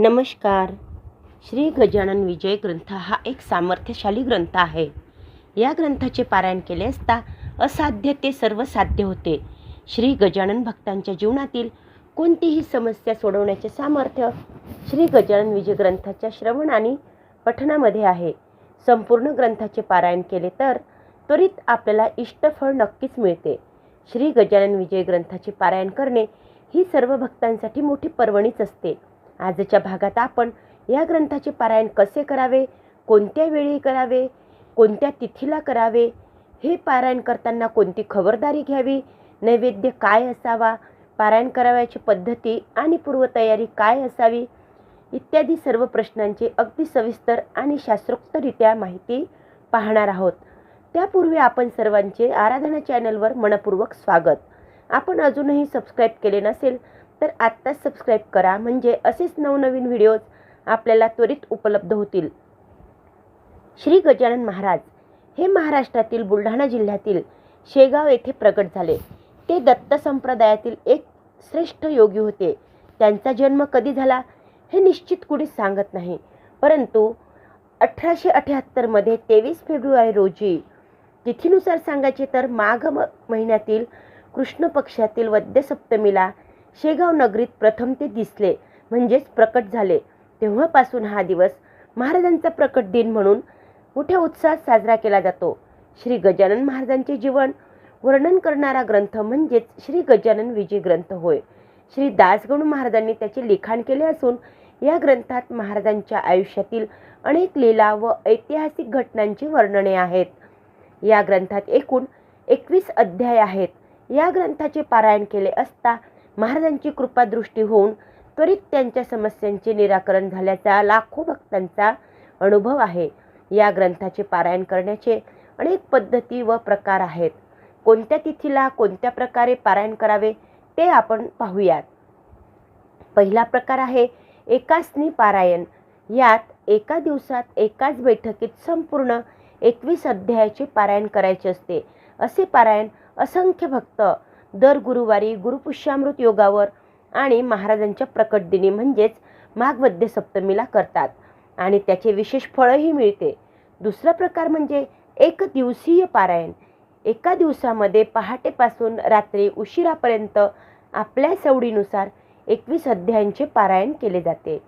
नमस्कार. श्री गजानन विजय ग्रंथ हा एक सामर्थ्यशाली ग्रंथ आहे. या ग्रंथाचे पारायण केले असता असाध्य ते सर्व साध्य होते. श्री गजानन भक्तांच्या जीवनातील कोणतीही समस्या सोडवण्याचे सामर्थ्य श्री गजानन विजय ग्रंथाच्या श्रवण आणि पठणामध्ये आहे. संपूर्ण ग्रंथाचे पारायण केले तर त्वरित आपल्याला इष्टफळ नक्कीच मिळते. श्री गजानन विजय ग्रंथाचे पारायण करणे ही सर्व भक्तांसाठी मोठी पर्वणीच असते. आजच्या भागात आपण या ग्रंथाचे पारायण कसे करावे कोणत्या वेळी करावे कोणत्या तिथीला करावे हे पारायण करताना कोणती खबरदारी घ्यावी नैवेद्य काय असावा पारायण करावयाची पद्धती आणि पूर्वतयारी काय असावी इत्यादी सर्व प्रश्नांची अगदी सविस्तर आणि शास्त्रोक्तरित्या माहिती पाहणार आहोत. त्यापूर्वी आपण सर्वांचे आराधना चॅनलवर मनपूर्वक स्वागत. आपण अजूनही सबस्क्राईब केले नसेल तर आत्ताच सबस्क्राईब करा. म्हणजे असेच नवनवीन व्हिडिओज आपल्याला त्वरित उपलब्ध होतील. श्री गजानन महाराज हे महाराष्ट्रातील बुलढाणा जिल्ह्यातील शेगाव येथे प्रकट झाले. ते दत्त संप्रदायातील एक श्रेष्ठ योगी होते. त्यांचा जन्म कधी झाला हे निश्चित कुणीच सांगत नाही. परंतु अठराशे अठ्याहत्तरमध्ये तेवीस फेब्रुवारी रोजी तिथीनुसार सांगायचे तर माघ म महिन्यातील कृष्ण पक्षातील वद्यसप्तमीला सप्तमीला शेगाव नगरीत प्रथम ते दिसले म्हणजेच प्रकट झाले. तेव्हापासून हा दिवस महाराजांचा प्रकट दिन म्हणून मोठ्या उत्साहात साजरा केला जातो. श्री गजानन महाराजांचे जीवन वर्णन करणारा ग्रंथ म्हणजेच श्री गजानन विजय ग्रंथ होय. श्री दासगणू महाराजांनी त्याचे लिखाण केले असून या ग्रंथात महाराजांच्या आयुष्यातील अनेक लीला व ऐतिहासिक घटनांची वर्णने आहेत. या ग्रंथात एकूण एकवीस अध्याय आहेत. या ग्रंथाचे पारायण केले असता महाराजांची कृपादृष्टी होऊन त्वरित त्यांच्या समस्यांचे निराकरण झाल्याचा लाखो भक्तांचा अनुभव आहे. या ग्रंथाचे पारायण करण्याचे अनेक पद्धती व प्रकार आहेत. कोणत्या तिथीला कोणत्या प्रकारे पारायण करावे ते आपण पाहूयात. पहिला प्रकार आहे एकासनी पारायण. यात एका दिवसात एकाच बैठकीत संपूर्ण एकवीस अध्यायाचे पारायण करायचे असते. असे पारायण असंख्य भक्त दर गुरुवारी गुरुपुष्यामृत योगावर आणि महाराजांच्या प्रकट दिनी म्हणजेच माघवद्य सप्तमीला करतात. आणि त्याचे विशेष फळही मिळते. दुसरा प्रकार म्हणजे एक दिवसीय पारायण. एका दिवसामध्ये पहाटेपासून रात्री उशिरापर्यंत आपल्या सवडीनुसार एकवीस अध्यायांचे पारायण केले जाते.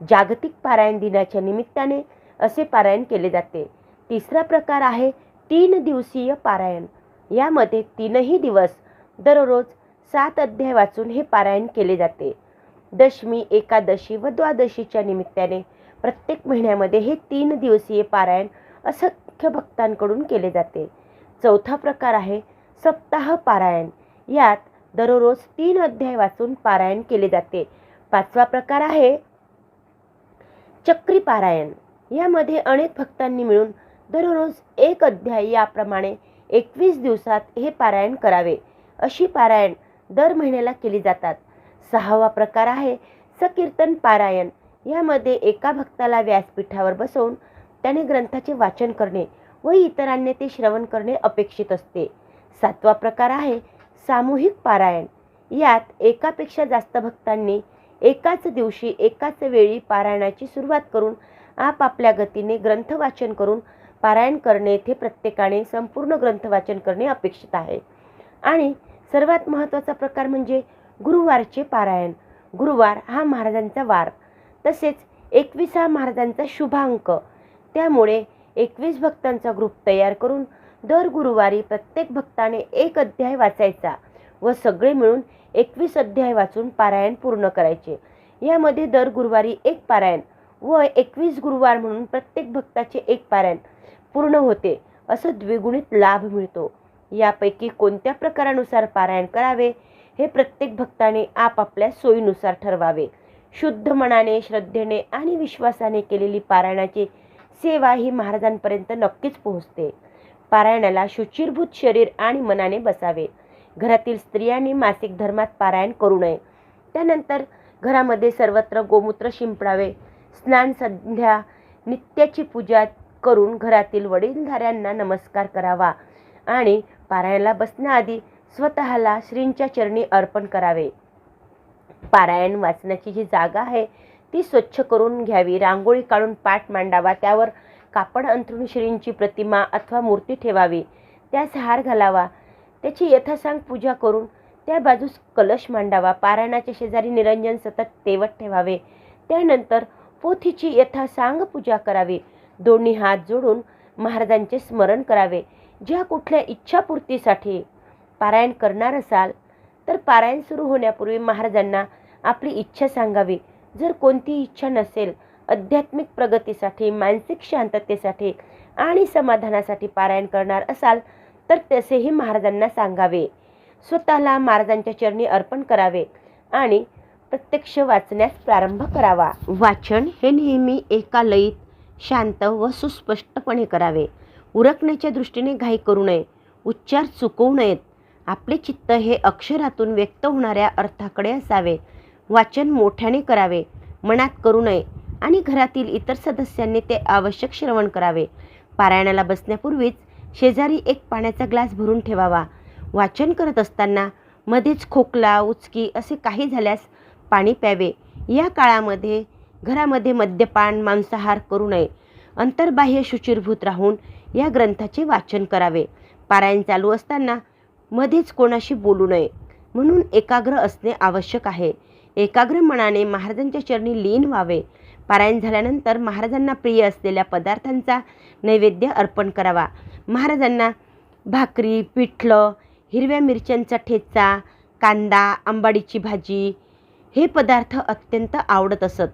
जागतिक पारायण दिनाच्या निमित्ताने असे पारायण केले जाते. तिसरा प्रकार आहे तीन दिवसीय पारायण. यामध्ये तीनही दिवस दररोज सात अध्याय वाचून हे पारायण केले जाते. दशमी एकादशी व द्वादशीच्या निमित्ताने प्रत्येक महिन्यामध्ये हे तीन दिवसीय पारायण असंख्य भक्तांकडून केले जाते. चौथा प्रकार आहे सप्ताह पारायण. यात दररोज तीन अध्याय वाचून पारायण केले जाते. पाचवा प्रकार आहे चक्री पारायण. यामध्ये अनेक भक्तांनी मिळून दररोज एक अध्याय याप्रमाणे एकवीस दिवसात हे पारायण करावे. अशी पारायण दर महिन्याला केली जातात. सहावा प्रकार आहे सकीर्तन पारायण. यामध्ये एका भक्ताला व्यासपीठावर बसवून त्याने ग्रंथाचे वाचन करणे व इतरांनी ते श्रवण करणे अपेक्षित असते. सातवा प्रकार आहे सामूहिक पारायण. यात एकापेक्षा जास्त भक्तांनी एकाच दिवशी एकाच वेळी पारायणाची सुरुवात करून आपापल्या गतीने ग्रंथ वाचन करून पारायण करणे येथे प्रत्येकाने संपूर्ण ग्रंथ वाचन करणे अपेक्षित आहे. आणि सर्वात महत्त्वाचा प्रकार म्हणजे गुरुवारचे पारायण. गुरुवार हा महाराजांचा वार. तसेच एकवीस हा महाराजांचा शुभांक. त्यामुळे एकवीस भक्तांचा ग्रुप तयार करून दर गुरुवारी प्रत्येक भक्ताने एक अध्याय वाचायचा व सगळे मिळून एकवीस अध्याय वाचून पारायण पूर्ण करायचे. यामध्ये दर गुरुवारी एक पारायण व एकवीस गुरुवार म्हणून प्रत्येक भक्ताचे एक पारायण पूर्ण होते असं द्विगुणित लाभ मिळतो. यापैकी कोणत्या प्रकारानुसार पारायण करावे? हे प्रत्येक भक्ताने आपापल्या सोयीनुसार ठरवावे. शुद्ध मनाने श्रद्धेने आणि विश्वासाने केलेली पारायणाची सेवा ही महाराजांपर्यंत नक्कीच पोहोचते. पारायणाला शुचिरभूत शरीर आणि मनाने बसावे. घरातील स्त्रियांनी मासिक धर्मात पारायण करू नये. त्यानंतर घरामध्ये सर्वत्र गोमूत्र शिंपडावे. स्नान संध्या नित्याची पूजा करून घरातील वडीलधाऱ्यांना नमस्कार करावा आणि पारायणाला बसण्याआधी स्वतःला श्रींच्या चरणी अर्पण करावे. पारायण वाचण्याची जी जागा आहे ती स्वच्छ करून घ्यावी. रांगोळी काढून पाठ मांडावा. त्यावर कापड अंथरून श्रींची प्रतिमा अथवा मूर्ती ठेवावी. त्यास हार घालावा. त्याची यथासांग पूजा करून त्या बाजूस कलश मांडावा. पारायणाच्या शेजारी निरंजन सतत तेवत ठेवावे. त्यानंतर पोथीची यथासांग पूजा करावी. दोन्ही हात जोडून महाराजांचे स्मरण करावे. ज्या कुठल्या इच्छापूर्तीसाठी पारायण करणार असाल तर पारायण सुरू होण्यापूर्वी महाराजांना आपली इच्छा सांगावी. जर कोणती इच्छा नसेल आध्यात्मिक प्रगतीसाठी मानसिक शांततेसाठी आणि समाधानासाठी पारायण करणार असाल तर तसेही महाराजांना सांगावे. स्वतःला महाराजांच्या चरणी अर्पण करावे आणि प्रत्यक्ष वाचण्यास प्रारंभ करावा. वाचन हे नेहमी एका लयीत शांत व सुस्पष्टपणे करावे. उरकण्याच्या दृष्टीने घाई करू नये उच्चार चुकवू नयेत. आपले चित्त हे अक्षरातून व्यक्त होणाऱ्या अर्थाकडे असावे. वाचन मोठ्याने करावे मनात करू नये आणि घरातील इतर सदस्यांनी ते आवश्यक श्रवण करावे. पारायणाला बसण्यापूर्वीच शेजारी एक पाण्याचा ग्लास भरून ठेवावा. वाचन करत असताना मध्येच खोकला उचकी असे काही झाल्यास पाणी प्यावे. या काळामध्ये घरामध्ये मद्यपान मांसाहार करू नये. अंतर्बाह्य शुचिरभूत राहून या ग्रंथाचे वाचन करावे. पारायण चालू असताना मध्येच कोणाशी बोलू नये म्हणून एकाग्र असणे आवश्यक आहे. एकाग्र मनाने महाराजांच्या चरणी लीन व्हावे. पारायण झाल्यानंतर महाराजांना प्रिय असलेल्या पदार्थांचा नैवेद्य अर्पण करावा. महाराजांना भाकरी पिठलं हिरव्या मिरच्यांचा ठेचा कांदा आंबाडीची भाजी हे पदार्थ अत्यंत आवडत असत.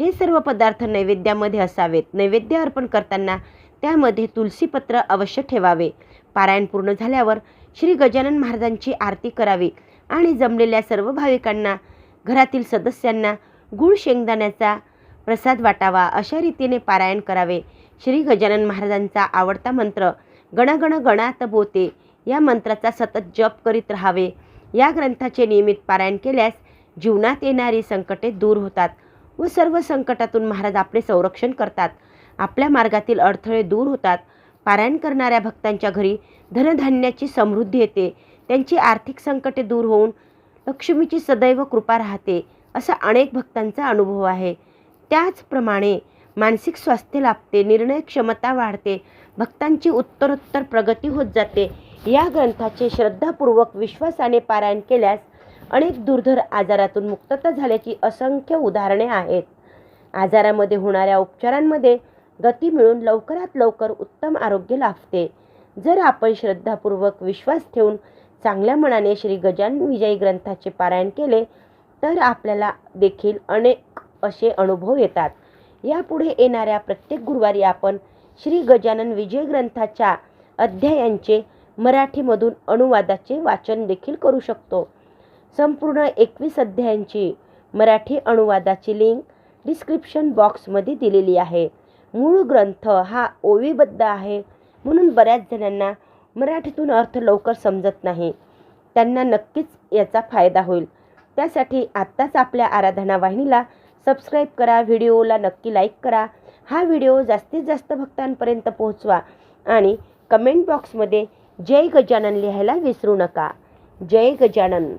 हे सर्व पदार्थ नैवेद्यामध्ये असावेत. नैवेद्य अर्पण करताना त्यामध्ये तुलसीपत्र अवश्य ठेवावे. पारायण पूर्ण झाल्यावर श्री गजानन महाराजांची आरती करावी आणि जमलेल्या सर्व भाविकांना घरातील सदस्यांना गुळ शेंगदाण्याचा प्रसाद वाटावा अशा रीतीने पारायण करावे. श्री गजानन महाराजांचा आवडता मंत्र गणगण गणात बोते या मंत्राचा सतत जप करीत राहावे. या ग्रंथाचे नियमित पारायण केल्यास जीवनात येणारी संकटे दूर होतात. व सर्व संकटातून महाराज आपले संरक्षण करतात. आपल्या मार्गातील अडथळे दूर होतात. पारायण करणाऱ्या भक्तांच्या घरी धनधान्याची समृद्धी येते. त्यांची आर्थिक संकटे दूर होऊन लक्ष्मीची सदैव कृपा राहते असा अनेक भक्तांचा अनुभव आहे. त्याचप्रमाणे मानसिक स्वास्थ्य लाभते निर्णय क्षमता वाढते भक्तांची उत्तरोत्तर प्रगती होत जाते. या ग्रंथाचे श्रद्धापूर्वक विश्वासाने पारायण केल्यास अनेक दुर्धर आजारातून मुक्तता झाल्याची असंख्य उदाहरणे आहेत. आजारामध्ये होणाऱ्या उपचारांमध्ये गती मिळून लवकरात लवकर उत्तम आरोग्य लाभते. जर आपण श्रद्धापूर्वक विश्वास ठेवून चांगल्या मनाने श्री गजानन विजयी ग्रंथाचे पारायण केले तर आपल्याला देखील अनेक असे अनुभव येतात. यापुढे येणाऱ्या प्रत्येक गुरुवारी आपण श्री गजानन विजय ग्रंथाच्या अध्यायांचे मराठीमधून अनुवादाचे वाचन देखील करू शकतो. संपूर्ण एकवीस अध्यायांची मराठी अनुवादाची लिंक डिस्क्रिप्शन बॉक्समध्ये दिलेली आहे. मूळ ग्रंथ हा ओवीबद्ध आहे म्हणून बऱ्याच जणांना मराठीतून अर्थ लवकर समजत नाही. त्यांना नक्कीच याचा फायदा होईल. त्यासाठी आत्ताच आपल्या आराधना वाहिनीला सबस्क्राईब करा व्हिडिओला नक्की लाईक करा. हा व्हिडिओ जास्तीत जास्त भक्तांपर्यंत पोहोचवा आणि कमेंट बॉक्समध्ये जय गजानन लिहायला विसरू नका. जय गजानन.